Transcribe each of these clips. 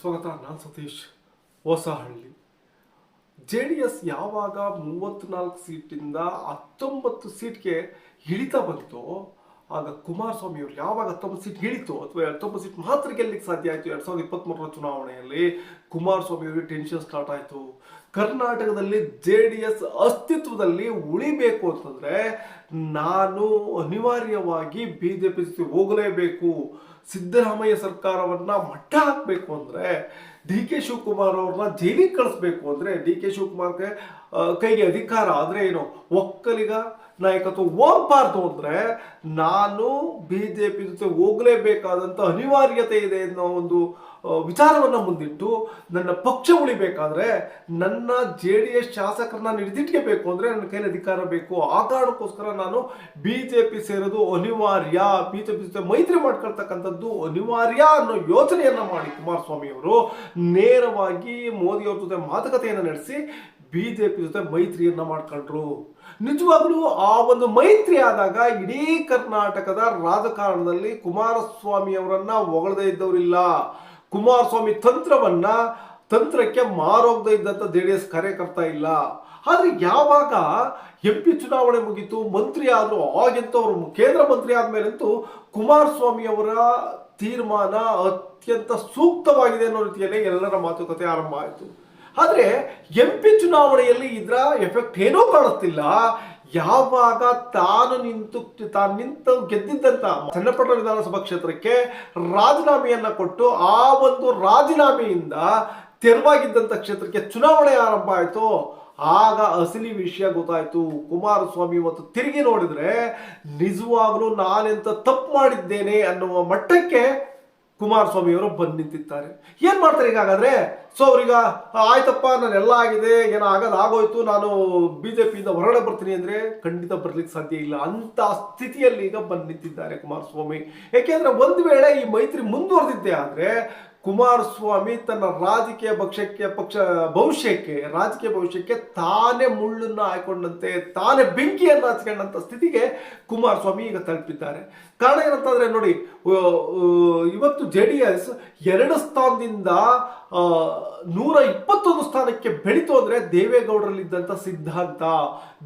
ಸ್ವಾಗತ. ನಾನು Satish Hosahalli. J D S ಯಾವಾಗ ಮೂವತ್ತ್ನಾಲ್ಕು ಸೀಟಿಂದ ಹತ್ತೊಂಬತ್ತು ಸೀಟ್ಗೆ ಇಳಿತಾ ಬಂತು ಆಗ ಕುಮಾರಸ್ವಾಮಿ ಅವರು ಯಾವಾಗ ಹತ್ತೊಂಬತ್ತು ಸೀಟ್ ಇಳಿತು ಅಥವಾ ಹತ್ತೊಂಬತ್ತು ಸೀಟ್ ಮಾತ್ರ ಗೆಲ್ಲಕ್ಕೆ ಸಾಧ್ಯ ಆಯಿತು? ಎರಡು ಸಾವಿರದ ಇಪ್ಪತ್ತ್ಮೂರರ ಚುನಾವಣೆಯಲ್ಲಿ ಕುಮಾರಸ್ವಾಮಿ ಅವರಿಗೆ ಟೆನ್ಷನ್ ಸ್ಟಾರ್ಟ್ ಆಯಿತು. ಕರ್ನಾಟಕದಲ್ಲಿ ಜೆ ಡಿ ಎಸ್ ಅಸ್ತಿತ್ವದಲ್ಲಿ ಉಳಿಬೇಕು ಅಂತಂದ್ರೆ ನಾನು ಅನಿವಾರ್ಯವಾಗಿ ಬಿ ಜೆ ಪಿ ಜೊತೆ ಹೋಗಲೇಬೇಕು. ಸಿದ್ದರಾಮಯ್ಯ ಸರ್ಕಾರವನ್ನ ಮಟ್ಟ ಹಾಕಬೇಕು ಅಂದ್ರೆ ಡಿ ಕೆ ಶಿವಕುಮಾರ್ ಅವ್ರನ್ನ ಜೈಲಿಗೆ ಕಳಿಸ್ಬೇಕು ಅಂದ್ರೆ ಡಿ ಕೆ ಶಿವಕುಮಾರ್ಗೆ ಕೈಗೆ ಅಧಿಕಾರ ಆದ್ರೆ ಏನು? ಒಕ್ಕಲಿಗ ನಾಯಕತ್ವ ಹೋಗ್ಬಾರ್ದು ಅಂದ್ರೆ ನಾನು ಬಿ ಜೆ ಪಿ ಜೊತೆ ಹೋಗಲೇಬೇಕಾದಂತ ಅನಿವಾರ್ಯತೆ ಇದೆ ಅನ್ನೋ ಒಂದು ವಿಚಾರವನ್ನ ಮುಂದಿಟ್ಟು ನನ್ನ ಪಕ್ಷ ಉಳಿಬೇಕಾದ್ರೆ ನನ್ನ ಜೆ ಡಿ ಎಸ್ ಶಾಸಕರನ್ನ ಹಿಡಿದಿಟ್ಕೋಬೇಕು ಅಂದ್ರೆ ನನ್ನ ಕೈಲಿ ಅಧಿಕಾರ ಬೇಕು. ಆ ಕಾರಣಕ್ಕೋಸ್ಕರ ನಾನು ಬಿ ಜೆ ಪಿ ಸೇರೋದು ಅನಿವಾರ್ಯ. ಬಿ ಜೆ ಪಿ ಜೊತೆ ಮೈತ್ರಿ ಮಾಡ್ಕೊಳ್ತಕ್ಕಂಥದ್ದು ಅನಿವಾರ್ಯ ಅನ್ನೋ ಯೋಚನೆಯನ್ನ ಮಾಡಿ ಕುಮಾರಸ್ವಾಮಿ ಅವರು ನೇರವಾಗಿ ಮೋದಿ ಅವ್ರ ಜೊತೆ ಮಾತುಕತೆಯನ್ನು ನಡೆಸಿ ಬಿ ಜೆ ಪಿ ಜೊತೆ ಮೈತ್ರಿಯನ್ನ ಮಾಡ್ಕೊಂಡ್ರು. ನಿಜವಾಗ್ಲೂ ಆ ಒಂದು ಮೈತ್ರಿ ಆದಾಗ ಇಡೀ ಕರ್ನಾಟಕದ ರಾಜಕಾರಣದಲ್ಲಿ ಕುಮಾರಸ್ವಾಮಿ ಅವರನ್ನ ಹೊಗಳದೇ ಇದ್ದವರಿಲ್ಲ. ಕುಮಾರಸ್ವಾಮಿ ತಂತ್ರವನ್ನ ತಂತ್ರಕ್ಕೆ ಮಾರೋಗದೆ ಇದ್ದಂತ ಜೆ ಡಿ ಎಸ್ ಕಾರ್ಯಕರ್ತ ಇಲ್ಲ. ಆದ್ರೆ ಯಾವಾಗ ಎಂ ಪಿ ಚುನಾವಣೆ ಮುಗೀತು, ಮಂತ್ರಿ ಆದ್ರು ಆಗಂತೂ ಅವರು ಕೇಂದ್ರ ಮಂತ್ರಿ ಆದ್ಮೇಲಂತೂ ಕುಮಾರಸ್ವಾಮಿ ಅವರ ತೀರ್ಮಾನ ಅತ್ಯಂತ ಸೂಕ್ತವಾಗಿದೆ ಅನ್ನೋ ರೀತಿಯಲ್ಲಿ ಎಲ್ಲರ ಮಾತುಕತೆ ಆರಂಭ ಆಯಿತು. ಆದ್ರೆ ಎಂ ಪಿ ಚುನಾವಣೆಯಲ್ಲಿ ಇದರ ಎಫೆಕ್ಟ್ ಏನೂ ಕಾಣುತ್ತಿಲ್ಲ. ಯಾವಾಗ ತಾನು ನಿಂತು ತಾನು ನಿಂತು ಗೆದ್ದಿದ್ದಂತ ಚನ್ನಪಟ್ಟಣ ವಿಧಾನಸಭಾ ಕ್ಷೇತ್ರಕ್ಕೆ ರಾಜೀನಾಮೆಯನ್ನ ಕೊಟ್ಟು ಆ ಒಂದು ರಾಜೀನಾಮೆಯಿಂದ ತೆರವಾಗಿದ್ದಂತ ಕ್ಷೇತ್ರಕ್ಕೆ ಚುನಾವಣೆ ಆರಂಭ ಆಯಿತು. ಆಗ ಅಸಲಿ ವಿಷಯ ಗೊತ್ತಾಯ್ತು. ಕುಮಾರಸ್ವಾಮಿ ಮತ್ತು ತಿರುಗಿ ನೋಡಿದ್ರೆ, ನಿಜವಾಗ್ಲೂ ನಾನೆಂತ ತಪ್ಪು ಮಾಡಿದ್ದೇನೆ ಅನ್ನುವ ಮಟ್ಟಕ್ಕೆ ಕುಮಾರಸ್ವಾಮಿ ಅವರು ಬಂದು ನಿಂತಿದ್ದಾರೆ. ಏನು ಮಾಡ್ತಾರೆ ಈಗ ಹಾಗಾದ್ರೆ? ಸೊ ಅವ್ರೀಗ ಆಯ್ತಪ್ಪ ನಾನೆಲ್ಲ ಆಗಿದೆ, ಏನೋ ಆಗೋದು ಆಗೋಯ್ತು, ನಾನು ಬಿ ಜೆ ಪಿಯಿಂದ ಹೊರಗಡೆ ಬರ್ತೀನಿ ಅಂದರೆ ಖಂಡಿತ ಬರ್ಲಿಕ್ಕೆ ಸಾಧ್ಯ ಇಲ್ಲ. ಅಂಥ ಸ್ಥಿತಿಯಲ್ಲಿ ಈಗ ಬಂದು ನಿಂತಿದ್ದಾರೆ ಕುಮಾರಸ್ವಾಮಿ. ಏಕೆಂದರೆ ಒಂದು ವೇಳೆ ಈ ಮೈತ್ರಿ ಮುಂದುವರೆದಿದ್ದೆ ಆದ್ರೆ ಕುಮಾರಸ್ವಾಮಿ ತನ್ನ ರಾಜಕೀಯ ಪಕ್ಷಕ್ಕೆ, ಪಕ್ಷ, ಭವಿಷ್ಯಕ್ಕೆ, ರಾಜಕೀಯ ಭವಿಷ್ಯಕ್ಕೆ ತಾನೇ ಮುಳ್ಳನ್ನು ಹಾಕೊಂಡಂತೆ, ತಾನೇ ಬೆಂಕಿಯನ್ನು ಹಚ್ಕೊಂಡಂಥ ಸ್ಥಿತಿಗೆ ಕುಮಾರಸ್ವಾಮಿ ಈಗ ತಲುಪಿದ್ದಾರೆ. ಕಾರಣ ಏನಂತಂದರೆ ನೋಡಿ ಇವತ್ತು ಜೆ ಡಿ ಎಸ್ ಎರಡು ಸ್ಥಾನದಿಂದ ನೂರ ಇಪ್ಪತ್ತೊಂದು ಸ್ಥಾನಕ್ಕೆ ಬೆಳೀತು ಅಂದರೆ ದೇವೇಗೌಡರಲ್ಲಿದ್ದಂಥ ಸಿದ್ಧಾಂತ.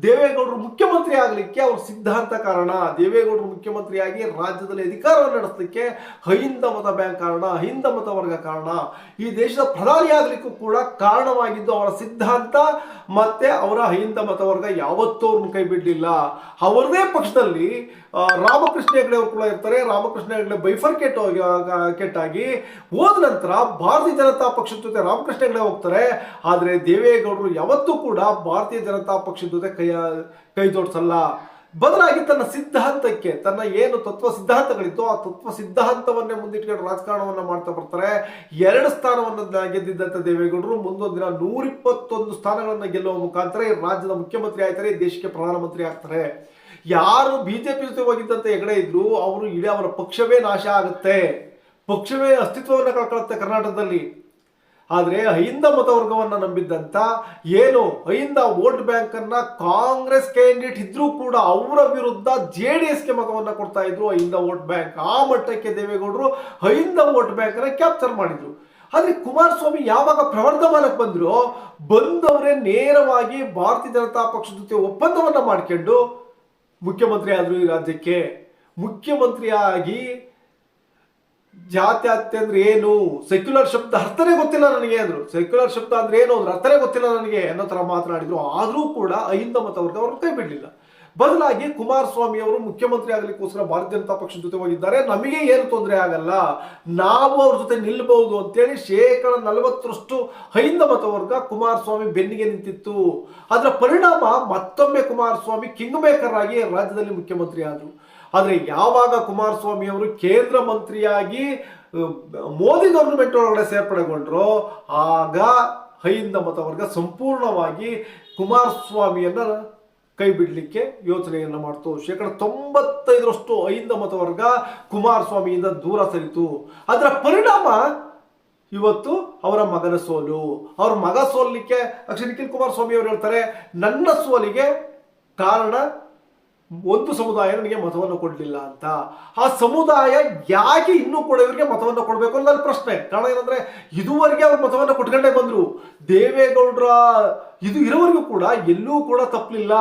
ದೇವೇಗೌಡರು ಮುಖ್ಯಮಂತ್ರಿ ಆಗಲಿಕ್ಕೆ ಅವ್ರ ಸಿದ್ಧಾಂತ ಕಾರಣ. ದೇವೇಗೌಡರು ಮುಖ್ಯಮಂತ್ರಿಯಾಗಿ ರಾಜ್ಯದಲ್ಲಿ ಅಧಿಕಾರವನ್ನು ನಡೆಸಲಿಕ್ಕೆ ಹೈಂದಮತ ಬ್ಯಾಂಕ್ ಕಾರಣ. ಹೈಂದಮತ ಕಾರಣ. ಈ ದೇಶದ ಪ್ರಧಾನಿ ಆಗಲಿಕ್ಕೂ ಕೂಡ ಕಾರಣವಾಗಿದ್ದು ಅವರ ಸಿದ್ಧಾಂತ ಮತ್ತೆ ಅವರ ಹೈಂದ ಮತವರ್ಗ ಯಾವತ್ತೂ ಅವ್ರನ್ನ ಕೈ ಬಿಡಲಿಲ್ಲ. ಅವರದೇ ಪಕ್ಷದಲ್ಲಿ ರಾಮಕೃಷ್ಣ ಹೆಗಡೆ ಅವರು ಕೂಡ ಇರ್ತಾರೆ. ರಾಮಕೃಷ್ಣ ಹೆಗಡೆ ಬೈಫರ್ಕೇಟ್ ಕೆಟ್ಟಾಗಿ ಹೋದ ನಂತರ ಭಾರತೀಯ ಜನತಾ ಪಕ್ಷದ ಜೊತೆ ರಾಮಕೃಷ್ಣ ಹೆಗಡೆ ಹೋಗ್ತಾರೆ. ಆದ್ರೆ ದೇವೇಗೌಡರು ಯಾವತ್ತೂ ಕೂಡ ಭಾರತೀಯ ಜನತಾ ಪಕ್ಷದ ಜೊತೆ ಕೈ ಕೈ ಜೋಡಿಸಲ್ಲ. ಬದಲಾಗಿ ತನ್ನ ಸಿದ್ಧಾಂತಕ್ಕೆ ತನ್ನ ಏನು ತತ್ವ ಸಿದ್ಧಾಂತಗಳಿತ್ತು ಆ ತತ್ವ ಸಿದ್ಧಾಂತವನ್ನೇ ಮುಂದಿಟ್ಕೊಂಡು ರಾಜಕಾರಣವನ್ನು ಮಾಡ್ತಾ ಬರ್ತಾರೆ. ಎರಡು ಸ್ಥಾನವನ್ನು ಗೆದ್ದಿದ್ದಂಥ ದೇವೇಗೌಡರು ಮುಂದೊಂದು ದಿನ ನೂರಿಪ್ಪತ್ತೊಂದು ಸ್ಥಾನಗಳನ್ನು ಗೆಲ್ಲುವ ಮುಖಾಂತರ ರಾಜ್ಯದ ಮುಖ್ಯಮಂತ್ರಿ ಆಯ್ತಾರೆ ದೇಶಕ್ಕೆ ಪ್ರಧಾನಮಂತ್ರಿ ಆಗ್ತಾರೆ. ಯಾರು ಬಿಜೆಪಿ ಜೊತೆ ಹೋಗಿದ್ದಂತ ಹೆಗಡೆ ಇದ್ರು, ಅವರು ಇಡೀ ಅವರ ಪಕ್ಷವೇ ನಾಶ ಆಗುತ್ತೆ. ಪಕ್ಷವೇ ಅಸ್ತಿತ್ವವನ್ನು ಕಳ್ಕೊಳ್ಳುತ್ತೆ ಕರ್ನಾಟಕದಲ್ಲಿ. ಆದ್ರೆ ಅಹಿಂದ ಮತವರ್ಗವನ್ನು ನಂಬಿದ್ದಂತ ಏನು ಅಹಿಂದ ವೋಟ್ ಬ್ಯಾಂಕ್ ಅನ್ನ ಕಾಂಗ್ರೆಸ್ ಕ್ಯಾಂಡಿಡೇಟ್ ಇದ್ರೂ ಕೂಡ ಅವರ ವಿರುದ್ಧ ಜೆ ಡಿ ಎಸ್ಗೆ ಮತವನ್ನು ಕೊಡ್ತಾ ಇದ್ರು ಅಹಿಂದ ವೋಟ್ ಬ್ಯಾಂಕ್. ಆ ಮಟ್ಟಕ್ಕೆ ದೇವೇಗೌಡರು ಅಹಿಂದ ವೋಟ್ ಬ್ಯಾಂಕ್ ಅನ್ನ ಕ್ಯಾಪ್ಚರ್ ಮಾಡಿದ್ರು. ಆದರೆ ಕುಮಾರಸ್ವಾಮಿ ಯಾವಾಗ ಪ್ರವರ್ಧಮಾನಕ್ಕೆ ಬಂದ್ರು, ಬಂದವರೇ ನೇರವಾಗಿ ಭಾರತೀಯ ಜನತಾ ಪಕ್ಷದ ಜೊತೆ ಒಪ್ಪಂದವನ್ನು ಮಾಡ್ಕೊಂಡು ಮುಖ್ಯಮಂತ್ರಿ ಆದ್ರು ಈ ರಾಜ್ಯಕ್ಕೆ. ಮುಖ್ಯಮಂತ್ರಿಯಾಗಿ ಜಾತ್ಯಾತ್ಯ ಅಂದ್ರೆ ಏನು? ಸೆಕ್ಯುಲರ್ ಶಬ್ದ ಅರ್ಥನೇ ಗೊತ್ತಿಲ್ಲ ನನಗೆ ಅಂದ್ರು. ಸೆಕ್ಯುಲರ್ ಶಬ್ದ ಅಂದ್ರೆ ಏನು? ಅಂದ್ರೆ ಅರ್ಥನೇ ಗೊತ್ತಿಲ್ಲ ನನಗೆ ಅನ್ನೋ ತರ ಮಾತನಾಡಿದ್ರು. ಆದರೂ ಕೂಡ ಅಹಿಂದ ಮತವರ್ಗ ಅವರು ಕೈ ಬಿಡಲಿಲ್ಲ. ಬದಲಾಗಿ ಕುಮಾರಸ್ವಾಮಿ ಅವರು ಮುಖ್ಯಮಂತ್ರಿ ಆಗಲಿಕ್ಕೋಸ್ಕರ ಭಾರತೀಯ ಜನತಾ ಪಕ್ಷದ ಜೊತೆ ಹೋಗಿದ್ದಾರೆ. ನಮಗೆ ಏನು ತೊಂದರೆ ಆಗಲ್ಲ. ನಾವು ಅವ್ರ ಜೊತೆ ನಿಲ್ಲಬಹುದು ಅಂತೇಳಿ ಶೇಕಡ ನಲವತ್ತರಷ್ಟು ಹೈಂದ ಮತವರ್ಗ ಕುಮಾರಸ್ವಾಮಿ ಬೆನ್ನಿಗೆ ನಿಂತಿತ್ತು. ಅದರ ಪರಿಣಾಮ ಮತ್ತೊಮ್ಮೆ ಕುಮಾರಸ್ವಾಮಿ ಕಿಂಗ್ ಮೇಕರ್ ಆಗಿ ರಾಜ್ಯದಲ್ಲಿ ಮುಖ್ಯಮಂತ್ರಿ ಆದರು. ಆದರೆ ಯಾವಾಗ ಕುಮಾರಸ್ವಾಮಿ ಅವರು ಕೇಂದ್ರ ಮಂತ್ರಿಯಾಗಿ ಮೋದಿ ಗೌರ್ಮೆಂಟ್ ಒಳಗಡೆ ಸೇರ್ಪಡೆಗೊಂಡ್ರು, ಆಗ ಹೈಂದ ಮತವರ್ಗ ಸಂಪೂರ್ಣವಾಗಿ ಕುಮಾರಸ್ವಾಮಿಯನ್ನು ಕೈ ಬಿಡಲಿಕ್ಕೆ ಯೋಚನೆಯನ್ನ ಮಾಡ್ತು. ಶೇಕಡ ತೊಂಬತ್ತೈದರಷ್ಟು ಐಂದ ಮತವರ್ಗ ಕುಮಾರಸ್ವಾಮಿಯಿಂದ ದೂರ ಸರಿತು. ಅದರ ಪರಿಣಾಮ ಇವತ್ತು ಅವರ ಮಗನ ಸೋಲು. ಅವ್ರ ಮಗ ಸೋಲಿಕ್ಕೆ ಅಕ್ಷಯ ನಿಖಿಲ್ ಕುಮಾರಸ್ವಾಮಿ ಅವರು ಹೇಳ್ತಾರೆ, ನನ್ನ ಸೋಲಿಗೆ ಕಾರಣ ಒಂದು ಸಮುದಾಯ ನನಗೆ ಮತವನ್ನು ಕೊಡಲಿಲ್ಲ ಅಂತ. ಆ ಸಮುದಾಯ ಯಾಕೆ ಇನ್ನೂ ಕೂಡ ಇವರಿಗೆ ಮತವನ್ನು ಕೊಡಬೇಕು ಅನ್ನೋ ನನ್ನ ಪ್ರಶ್ನೆ. ಕಾರಣ ಏನಂದ್ರೆ, ಇದುವರೆಗೆ ಅವ್ರ ಮತವನ್ನು ಕೊಟ್ಕೊಂಡೇ ಬಂದರು. ದೇವೇಗೌಡರ, ಇದು ಇರೋವರೆಗೂ ಕೂಡ ಎಲ್ಲೂ ಕೂಡ ತಪ್ಪಲಿಲ್ಲ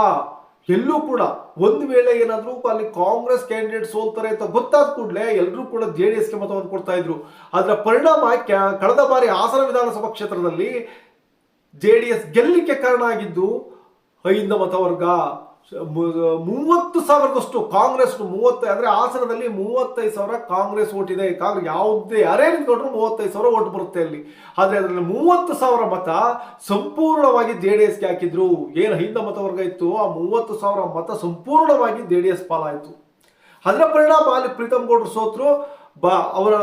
ಎಲ್ಲೂ ಕೂಡ. ಒಂದು ವೇಳೆ ಏನಾದರೂ ಅಲ್ಲಿ ಕಾಂಗ್ರೆಸ್ ಕ್ಯಾಂಡಿಡೇಟ್ ಸೋಲ್ತಾರೆ ಅಂತ ಗೊತ್ತಾದ ಕೂಡಲೇ ಎಲ್ಲರೂ ಕೂಡ ಜೆ ಡಿ ಎಸ್ಗೆ ಮತವನ್ನು ಕೊಡ್ತಾ ಇದ್ರು. ಅದರ ಪರಿಣಾಮ ಕಳೆದ ಬಾರಿ ಹಾಸನ ವಿಧಾನಸಭಾ ಕ್ಷೇತ್ರದಲ್ಲಿ ಜೆ ಡಿ ಎಸ್ ಗೆಲ್ಲಲಿಕ್ಕೆ ಕಾರಣ ಆಗಿದ್ದು ಐಂದ ಮತವರ್ಗ. ಮೂವತ್ತು ಸಾವಿರದಷ್ಟು ಕಾಂಗ್ರೆಸ್ ಮೂವತ್ತ, ಅಂದ್ರೆ ಹಾಸನದಲ್ಲಿ ಮೂವತ್ತೈದು ಸಾವಿರ ಕಾಂಗ್ರೆಸ್ ಓಟ್ ಇದೆ. ಕಾಂಗ್ರೆಸ್ ಯಾವುದೇ ಯಾರೇ ನಿಂತ್ಕೊಂಡ್ರು ಮೂವತ್ತೈದು ಸಾವಿರ ಓಟ್ ಬರುತ್ತೆ ಅಲ್ಲಿ. ಆದ್ರೆ ಅದರಲ್ಲಿ ಮೂವತ್ತು ಸಾವಿರ ಮತ ಸಂಪೂರ್ಣವಾಗಿ ಜೆ ಡಿ ಎಸ್ಗೆ ಹಾಕಿದ್ರು. ಏನು ಹಿಂದ ಮತವರ್ಗ ಇತ್ತು? ಆ ಮೂವತ್ತು ಸಾವಿರ ಮತ ಸಂಪೂರ್ಣವಾಗಿ ಜೆ ಡಿ ಎಸ್ ಪಾಲಾಯಿತು. ಅದರ ಪರಿಣಾಮ ಅಲ್ಲಿ ಪ್ರೀತಮ್ ಗೌಡ್ರು ಸೋತರು. ಬಾ, ಅವರ,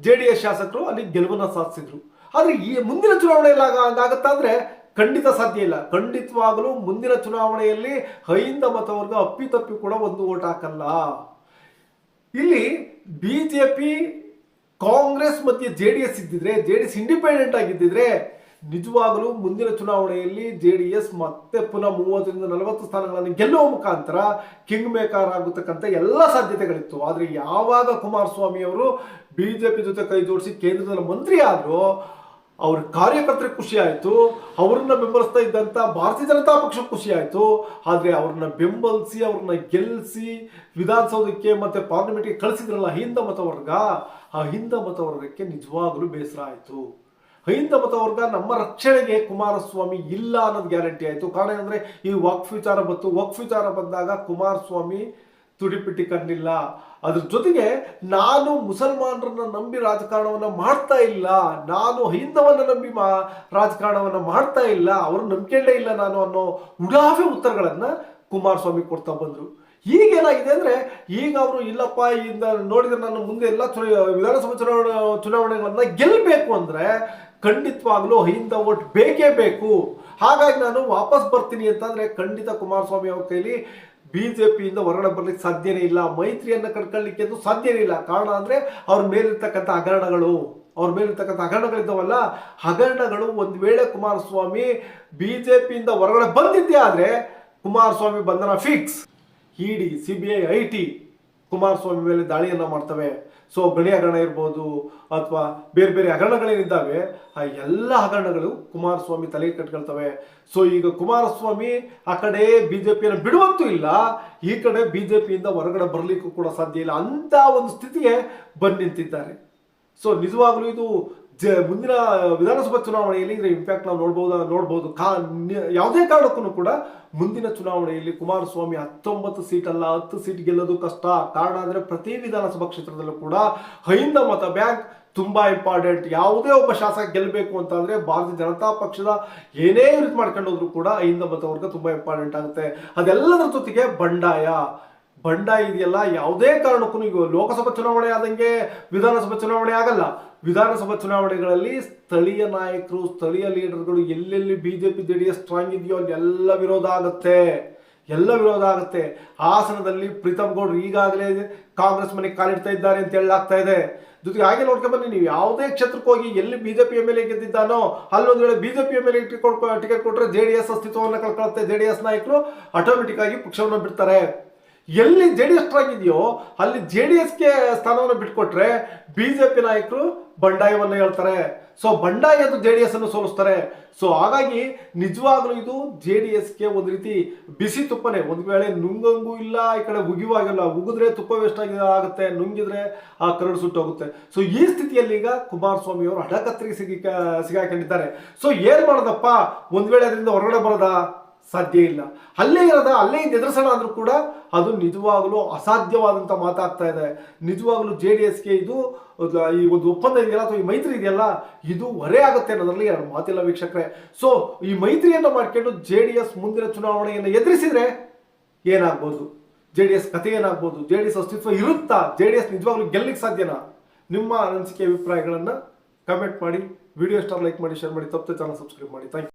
ಜೆ ಡಿ ಎಸ್ ಶಾಸಕರು ಅಲ್ಲಿ ಗೆಲುವನ್ನ ಸಾಧಿಸಿದ್ರು. ಆದ್ರೆ ಈ ಮುಂದಿನ ಚುನಾವಣೆಯಲ್ಲಿ ಆಗ- ಆಗತ್ತಂದ್ರೆ ಖಂಡಿತ ಸಾಧ್ಯ ಇಲ್ಲ. ಖಂಡಿತವಾಗಲೂ ಮುಂದಿನ ಚುನಾವಣೆಯಲ್ಲಿ ಹೈಂದ ಮತವರ್ಗ ಅಪ್ಪಿತಪ್ಪಿ ಕೂಡ ಒಂದು ಓಟ್ ಹಾಕಲ್ಲ. ಇಲ್ಲಿ ಬಿಜೆಪಿ, ಕಾಂಗ್ರೆಸ್ ಮಧ್ಯೆ ಜೆ ಡಿ ಎಸ್ ಇದ್ದಿದ್ರೆ ಜೆ ಡಿ ಎಸ್ ಇಂಡಿಪೆಂಡೆಂಟ್ ಆಗಿದ್ದಿದ್ರೆ ನಿಜವಾಗಲೂ ಮುಂದಿನ ಚುನಾವಣೆಯಲ್ಲಿ ಜೆ ಡಿ ಎಸ್ ಮತ್ತೆ ಪುನಃ ಮೂವತ್ತರಿಂದ ನಲವತ್ತು ಸ್ಥಾನಗಳನ್ನು ಗೆಲ್ಲುವ ಮುಖಾಂತರ ಕಿಂಗ್ ಮೇಕರ್ ಆಗತಕ್ಕಂಥ ಎಲ್ಲ ಸಾಧ್ಯತೆಗಳಿತ್ತು. ಆದರೆ ಯಾವಾಗ ಕುಮಾರಸ್ವಾಮಿ ಅವರು ಬಿಜೆಪಿ ಜೊತೆ ಕೈ ಜೋಡಿಸಿ ಕೇಂದ್ರದಲ್ಲಿ ಮಂತ್ರಿ ಆದ್ರು ಅವ್ರ ಕಾರ್ಯಕರ್ತರಿಗೆ ಖುಷಿ ಆಯಿತು, ಅವ್ರನ್ನ ಬೆಂಬಲಿಸ್ತಾ ಇದ್ದಂಥ ಭಾರತೀಯ ಜನತಾ ಪಕ್ಷ ಖುಷಿ ಆಯಿತು. ಆದರೆ ಅವ್ರನ್ನ ಬೆಂಬಲಿಸಿ, ಅವ್ರನ್ನ ಗೆಲ್ಲಿಸಿ ವಿಧಾನಸೌಧಕ್ಕೆ ಮತ್ತು ಪಾರ್ಲಿಮೆಂಟ್ಗೆ ಕಳಿಸಿದ್ರಲ್ಲ ಹಿಂದ ಮತವರ್ಗ, ಆ ಹಿಂದ ಮತವರ್ಗಕ್ಕೆ ನಿಜವಾಗಲೂ ಬೇಸರ ಆಯಿತು. ಹಿಂದ ಮತವರ್ಗ ನಮ್ಮ ರಕ್ಷಣೆಗೆ ಕುಮಾರಸ್ವಾಮಿ ಇಲ್ಲ ಅನ್ನೋದು ಗ್ಯಾರಂಟಿ ಆಯಿತು. ಕಾರಣ ಏನಂದರೆ, ಈ ವಕ್ಫ್ ವಿಚಾರ ಬಂತು. ವಕ್ಫ್ ವಿಚಾರ ಬಂದಾಗ ಕುಮಾರಸ್ವಾಮಿ ತುಡಿಪಿಟ್ಟಿ ಕಂಡಿಲ್ಲ ಅದ್ರ ಜೊತೆಗೆ ನಾನು ಮುಸಲ್ಮಾನರನ್ನ ನಂಬಿ ರಾಜಕಾರಣವನ್ನ ಮಾಡ್ತಾ ಇಲ್ಲ. ನಾನು ಹೈಂದವನ್ನ ನಂಬಿ ಮಾ, ರಾಜಕಾರಣವನ್ನ ಮಾಡ್ತಾ ಇಲ್ಲ. ಅವರು ನಂಬಿಕೆಯಲ್ಲೇ ಇಲ್ಲ ನಾನು ಅನ್ನೋ ಉಡಾಫೆ ಉತ್ತರಗಳನ್ನ ಕುಮಾರಸ್ವಾಮಿ ಕೊಡ್ತಾ ಬಂದ್ರು. ಈಗೇನಾಗಿದೆ ಅಂದ್ರೆ, ಈಗ ಅವರು ಇಲ್ಲಪ್ಪ, ಇಂದ ನೋಡಿದ್ರೆ ನಾನು ಮುಂದೆ ಎಲ್ಲ ವಿಧಾನಸಭಾ ಚುನಾವಣೆ, ಚುನಾವಣೆಗಳನ್ನ ಗೆಲ್ಲಬೇಕು ಅಂದ್ರೆ ಖಂಡಿತವಾಗ್ಲೂ ಹಿಂದ ಓಟ್ ಬೇಕೇ ಬೇಕು. ಹಾಗಾಗಿ ನಾನು ವಾಪಸ್ ಬರ್ತೀನಿ ಅಂತಂದ್ರೆ ಖಂಡಿತ ಕುಮಾರಸ್ವಾಮಿ ಅವ್ರ ಕೈಲಿ ಬಿಜೆಪಿಯಿಂದ ಹೊರಗಡೆ ಬರ್ಲಿಕ್ಕೆ ಸಾಧ್ಯನೇ ಇಲ್ಲ. ಮೈತ್ರಿಯನ್ನ ಕಟ್ಕೊಳ್ಳಿಕ್ಕೆ ಅದು ಸಾಧ್ಯನೇ ಇಲ್ಲ. ಕಾರಣ ಅಂದ್ರೆ ಅವ್ರ ಮೇಲಿರ್ತಕ್ಕಂಥ ಹಗರಣಗಳು. ಅವ್ರ ಮೇಲಿರ್ತಕ್ಕಂಥ ಹಗರಣಗಳಿದ್ದಾವಲ್ಲ ಹಗರಣಗಳು ಒಂದ್ ವೇಳೆ ಕುಮಾರಸ್ವಾಮಿ ಬಿಜೆಪಿಯಿಂದ ಹೊರಗಡೆ ಬಂದಿದ್ದೇ ಆದ್ರೆ ಕುಮಾರಸ್ವಾಮಿ ಬಂಧನ fix ED C B I I T Kumaraswamy ಮೇಲೆ ದಾಳಿಯನ್ನ ಮಾಡ್ತವೆ. ಸೊ ಗಣಿ ಹಗರಣ ಇರ್ಬೋದು ಅಥವಾ ಬೇರೆ ಬೇರೆ ಹಗರಣಗಳೇನಿದ್ದಾವೆ, ಆ ಎಲ್ಲ ಹಗರಣಗಳು ಕುಮಾರಸ್ವಾಮಿ ತಲೆಗೆ ಕಟ್ಕೊಳ್ತವೆ. ಸೊ ಈಗ ಕುಮಾರಸ್ವಾಮಿ ಆ ಕಡೆ ಬಿಜೆಪಿಯನ್ನು ಬಿಡುವಂತೂ ಇಲ್ಲ, ಈ ಕಡೆ ಬಿಜೆಪಿಯಿಂದ ಹೊರಗಡೆ ಬರಲಿಕ್ಕೂ ಕೂಡ ಸಾಧ್ಯ ಇಲ್ಲ ಅಂತ ಒಂದು ಸ್ಥಿತಿಗೆ ಬಂದು ನಿಂತಿದ್ದಾರೆ. ಸೊ ನಿಜವಾಗ್ಲೂ ಇದು ಜ ಮುಂದಿನ ವಿಧಾನಸಭಾ ಚುನಾವಣೆಯಲ್ಲಿ ಇದರ ಇಂಪ್ಯಾಕ್ಟ್ ನಾವು ನೋಡಬಹುದು ನೋಡ್ಬೋದು. ಕಾ ಯಾವುದೇ ಕಾರಣಕ್ಕೂ ಕೂಡ ಮುಂದಿನ ಚುನಾವಣೆಯಲ್ಲಿ ಕುಮಾರಸ್ವಾಮಿ ಹತ್ತೊಂಬತ್ತು ಸೀಟ್ ಅಲ್ಲ ಹತ್ತು ಸೀಟ್ ಗೆಲ್ಲೋದು ಕಷ್ಟ. ಕಾರಣ ಅಂದರೆ ಪ್ರತಿ ವಿಧಾನಸಭಾ ಕ್ಷೇತ್ರದಲ್ಲೂ ಕೂಡ ಹೈಂದ ಮತ ಬ್ಯಾಂಕ್ ತುಂಬಾ ಇಂಪಾರ್ಟೆಂಟ್ ಯಾವುದೇ ಒಬ್ಬ ಶಾಸಕ ಗೆಲ್ಲಬೇಕು ಅಂತಂದ್ರೆ ಭಾರತೀಯ ಜನತಾ ಪಕ್ಷದ ಏನೇ ರೀತಿ ಮಾಡ್ಕೊಂಡು ಹೋದ್ರು ಕೂಡ ಮತ ಮತವರ್ಗ ತುಂಬಾ ಇಂಪಾರ್ಟೆಂಟ್ ಆಗುತ್ತೆ. ಅದೆಲ್ಲದರ ಜೊತೆಗೆ ಬಂಡಾಯ. ಬಂಡಾಯ ಇದೆಯಲ್ಲ, ಯಾವುದೇ ಕಾರಣಕ್ಕೂ ಈಗ ಲೋಕಸಭಾ ಚುನಾವಣೆ ಆದಂಗೆ ವಿಧಾನಸಭಾ ಚುನಾವಣೆ ಆಗಲ್ಲ. ವಿಧಾನಸಭಾ ಚುನಾವಣೆಗಳಲ್ಲಿ ಸ್ಥಳೀಯ ನಾಯಕರು, ಸ್ಥಳೀಯ ಲೀಡರ್ಗಳು ಎಲ್ಲೆಲ್ಲಿ B J D S strong ಇದೆಯೋ ಅಲ್ಲೆಲ್ಲ ವಿರೋಧ ಆಗುತ್ತೆ. ಎಲ್ಲ ವಿರೋಧ ಆಗುತ್ತೆ. ಹಾಸನದಲ್ಲಿ ಪ್ರೀತಮ್ ಗೌಡ್ರು ಈಗಾಗಲೇ ಕಾಂಗ್ರೆಸ್ ಮನೆಗೆ ಕಾಲಿಡ್ತಾ ಇದ್ದಾರೆ ಅಂತ ಹೇಳಲಾಗ್ತಾ ಇದೆ. ಜೊತೆಗೆ ಹಾಗೆ ನೋಡ್ಕೊಂಡ್ಬನ್ನಿ ನೀವು ಯಾವುದೇ ಕ್ಷೇತ್ರಕ್ಕೆ ಹೋಗಿ ಎಲ್ಲಿ ಬಿಜೆಪಿ ಎಂ ಎಲ್ ಎ ಗೆದ್ದಿದ್ದಾನೋ, ಅಲ್ಲೊಂದು ವೇಳೆ BJP M L A ticket ಕೊಟ್ಟರೆ ಜೆ ಡಿ ಎಸ್ ಅಸ್ತಿತ್ವವನ್ನು ಕಳ್ಕೊಳ್ಳುತ್ತೆ ಜೆ ಡಿ ಎಸ್ ನಾಯಕರು ಆಟೋಮೆಟಿಕ್ ಆಗಿ ಪಕ್ಷವನ್ನು ಬಿಡ್ತಾರೆ. ಎಲ್ಲಿ ಜೆ ಡಿ ಎಸ್ ಸ್ಟ್ರಾಂಗ್ ಇದೆಯೋ ಅಲ್ಲಿ ಜೆ ಡಿ ಎಸ್ಗೆ ಸ್ಥಾನವನ್ನು ಬಿಟ್ಕೊಟ್ರೆ ಬಿಜೆಪಿ ನಾಯಕರು ಬಂಡಾಯವನ್ನು ಹೇಳ್ತಾರೆ. ಸೊ ಬಂಡಾಯದ್ದು ಜೆ ಡಿ ಎಸ್ ಅನ್ನು ಸೋಲಿಸ್ತಾರೆ. ಸೊ ಹಾಗಾಗಿ ನಿಜವಾಗ್ಲೂ ಇದು ಜೆ ಡಿ ಎಸ್ಗೆ ಒಂದು ರೀತಿ ಬಿಸಿ ತುಪ್ಪನೇ. ಒಂದು ವೇಳೆ ನುಂಗಂಗೂ ಇಲ್ಲ, ಈ ಕಡೆ ಉಗಿವಾಗಿಲ್ಲ ಉಗಿದ್ರೆ ತುಪ್ಪ ವೇಸ್ಟ್ ಆಗಿ ಆಗುತ್ತೆ, ನುಂಗಿದ್ರೆ ಆ ಕರಡು ಸುಟ್ಟೋಗುತ್ತೆ ಸೊ ಈ ಸ್ಥಿತಿಯಲ್ಲಿ ಈಗ ಕುಮಾರಸ್ವಾಮಿ ಅವರು ಹಡಕತ್ತರಿಗೆ ಸಿಗಿ ಸಿಗಾಕೊಂಡಿದ್ದಾರೆ. ಸೊ ಏನ್ ಮಾಡೋದಪ್ಪ? ಒಂದು ವೇಳೆ ಅದರಿಂದ ಹೊರಗಡೆ ಬರೋದಾ? ಸಾಧ್ಯ ಇಲ್ಲ. ಅಲ್ಲೇ ಇರದ, ಅಲ್ಲೇ ನಿದರ್ಶನ ಆದರೂ ಕೂಡ ಅದು ನಿಜವಾಗಲೂ ಅಸಾಧ್ಯವಾದಂಥ ಮಾತಾಗ್ತಾ ಇದೆ. ನಿಜವಾಗಲೂ ಜೆ ಡಿ ಎಸ್ಗೆ ಇದು, ಈ ಒಂದು ಒಪ್ಪಂದ ಇದೆಯಲ್ಲ ಅಥವಾ ಈ ಮೈತ್ರಿ ಇದೆಯಲ್ಲ, ಇದು ಹೊರೆ ಆಗುತ್ತೆ ಅನ್ನೋದರಲ್ಲಿ ಎರಡು ಮಾತಿಲ್ಲ ವೀಕ್ಷಕರೇ. ಸೊ ಈ ಮೈತ್ರಿಯನ್ನು ಮಾಡ್ಕೊಂಡು ಜೆ ಡಿ ಎಸ್ ಮುಂದಿನ ಚುನಾವಣೆಯನ್ನು ಎದುರಿಸಿದ್ರೆ ಏನಾಗ್ಬೋದು? ಜೆ ಡಿ ಎಸ್ ಕಥೆ ಏನಾಗ್ಬೋದು? ಜೆ ಡಿ ಎಸ್ ಅಸ್ತಿತ್ವ ಇರುತ್ತಾ? ಜೆ ಡಿ ಎಸ್ ನಿಜವಾಗ್ಲೂ ಗೆಲ್ಲಕ್ಕೆ ಸಾಧ್ಯನಾ? ನಿಮ್ಮ ಅನಿಸಿಕೆ, ಅಭಿಪ್ರಾಯಗಳನ್ನು ಕಮೆಂಟ್ ಮಾಡಿ ವಿಡಿಯೋ ಸ್ಟಾರ್ ಲೈಕ್ ಮಾಡಿ ಶೇರ್ ಮಾಡಿ, ತಪ್ಪದೆ ಚಾನಲ್ ಸಬ್ಸ್ಕ್ರೈಬ್ ಮಾಡಿ. Thank you